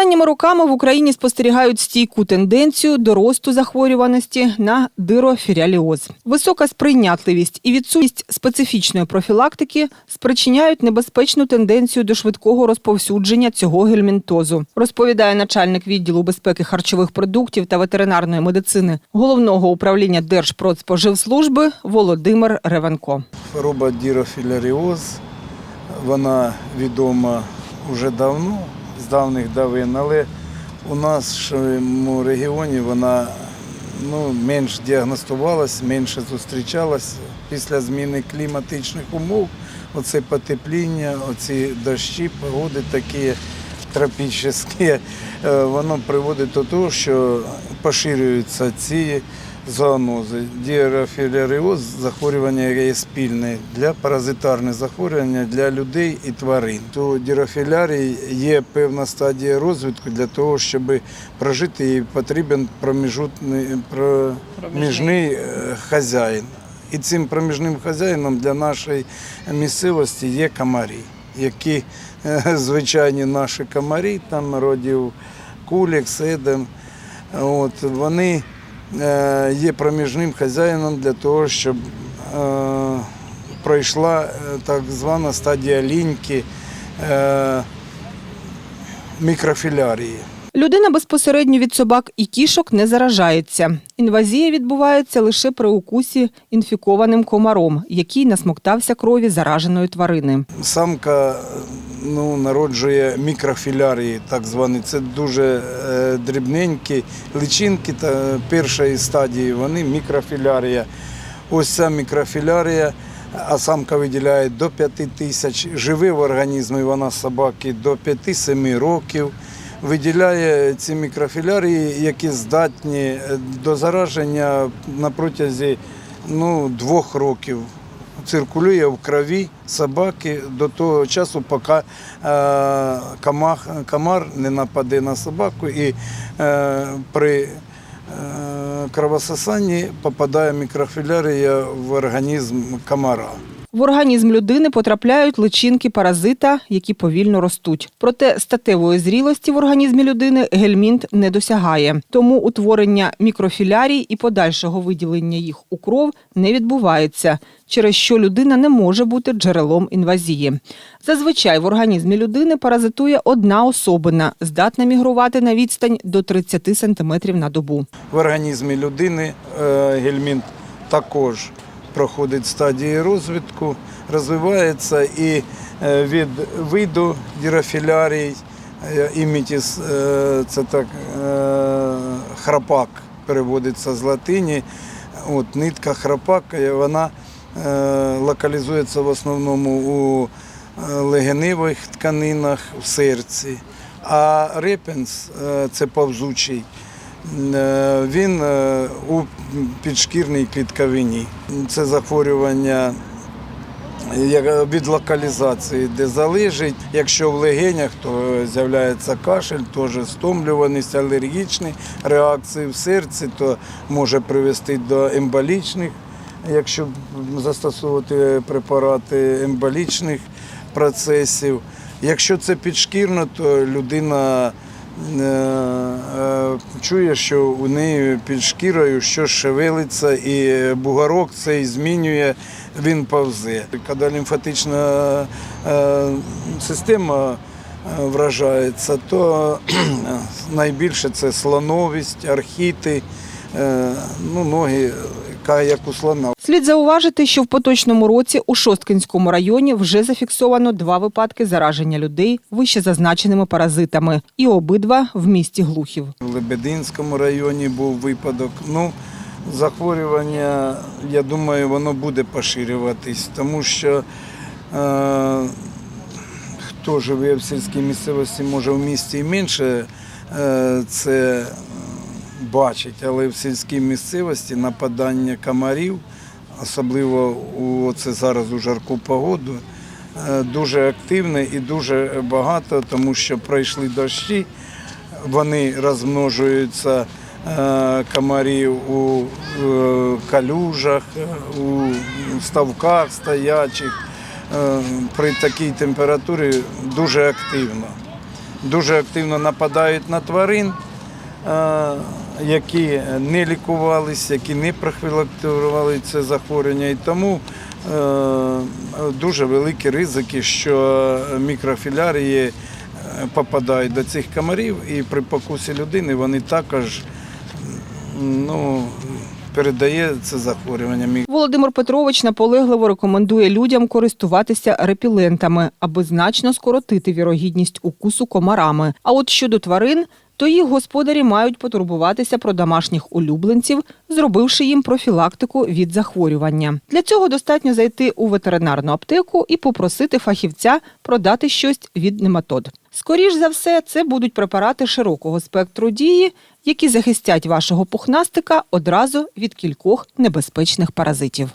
Останніми роками в Україні спостерігають стійку тенденцію до росту захворюваності на дирофіріаліоз. Висока сприйнятливість і відсутність специфічної профілактики спричиняють небезпечну тенденцію до швидкого розповсюдження цього гельмінтозу, розповідає начальник відділу безпеки харчових продуктів та ветеринарної медицини головного управління Держпродспоживслужби Володимир Ревенко. Хвороба дірофіляріоз, вона відома вже давно, давних давин, але у нашому регіоні вона ну, менш діагностувалась, менше зустрічалась після зміни кліматичних умов. Оце потепління, оці дощі, погоди такі тропічні, е, воно приводить до того, що поширюються ці зоонози. Діарофіляріоз – захворювання яке є спільне для паразитарне захворювання для людей і тварин. У дірофілярії є певна стадія розвитку для того, щоб прожити їй потрібен проміжутний проміжний е, хазяїн. І цим проміжним хазяїном для нашої місцевості є комарі, які е, звичайні наші комарі, там родів кулік, седем. От, вони є проміжним хазяїном для того, щоб е, пройшла е, так звана стадія ліньки е, мікрофілярії. Людина безпосередньо від собак і кішок не заражається. Інвазія відбувається лише при укусі інфікованим комаром, який насмоктався крові зараженої тварини. Самка ну, народжує мікрофілярії, так звані. Це дуже е, дрібненькі личинки та першої стадії, вони мікрофілярія. Ось ця мікрофілярія, а самка виділяє до 5 тисяч. Живе в організмі вона собаки до 5-7 років. Виділяє ці мікрофілярії, які здатні е, до зараження на протязі ну, двох років циркулює в крові собаки до того часу, поки е, комах, комар не нападе на собаку і е, при е, кровососанні попадає мікрофілярія в організм комара. В організм людини потрапляють личинки паразита, які повільно ростуть. Проте статевої зрілості в організмі людини гельмінт не досягає. Тому утворення мікрофілярій і подальшого виділення їх у кров не відбувається, через що людина не може бути джерелом інвазії. Зазвичай в організмі людини паразитує одна особина, здатна мігрувати на відстань до 30 см на добу. В організмі людини е, гельмінт також проходить стадії розвитку, розвивається і е, від виду дірофілярій, е, імітіс, е, це так храпак переводиться з латині. От, нитка храпак, е, вона локалізується в основному у легеневих тканинах, в серці. А репенс це повзучий. Е, Він е, у підшкірній клітковині. Це захворювання від локалізації, де залежить. Якщо в легенях, то з'являється кашель, теж стомлюваність, алергічні реакції в серці, то може привести до емболічних, якщо застосовувати препарати емболічних процесів. Якщо це підшкірно, то людина е, е, чує, що у неї під шкірою щось шевелиться, і бугорок цей змінює, він повзе. Коли лімфатична е, система е, вражається, то найбільше це слоновість, архіти, е, ну, ноги, яка як у слона. Слід зауважити, що в поточному році у Шосткинському районі вже зафіксовано два випадки зараження людей вище зазначеними паразитами, і обидва в місті Глухів. В Лебединському районі був випадок. Ну, захворювання, я думаю, воно буде поширюватись, тому що е, хто живе в сільській місцевості, може в місті і менше е, це бачить, але в сільській місцевості нападання комарів, особливо у це зараз у жарку погоду, е, дуже активне і дуже багато, тому що пройшли дощі, вони розмножуються е, комарів у е, калюжах, у ставках стоячих. При такій температурі дуже активно. дуже активно нападають на тварин, які не лікувалися, які не профілактували це захворювання. І тому е, дуже великі ризики, що мікрофілярії е, попадають до цих комарів, і при покусі людини вони також ну, передає це захворювання. Володимир Петрович наполегливо рекомендує людям користуватися репілентами, аби значно скоротити вірогідність укусу комарами. А от щодо тварин, то їх господарі мають потурбуватися про домашніх улюбленців, зробивши їм профілактику від захворювання. Для цього достатньо зайти у ветеринарну аптеку і попросити фахівця продати щось від нематод. Скоріш за все, це будуть препарати широкого спектру дії, які захистять вашого пухнастика одразу від кількох небезпечних паразитів.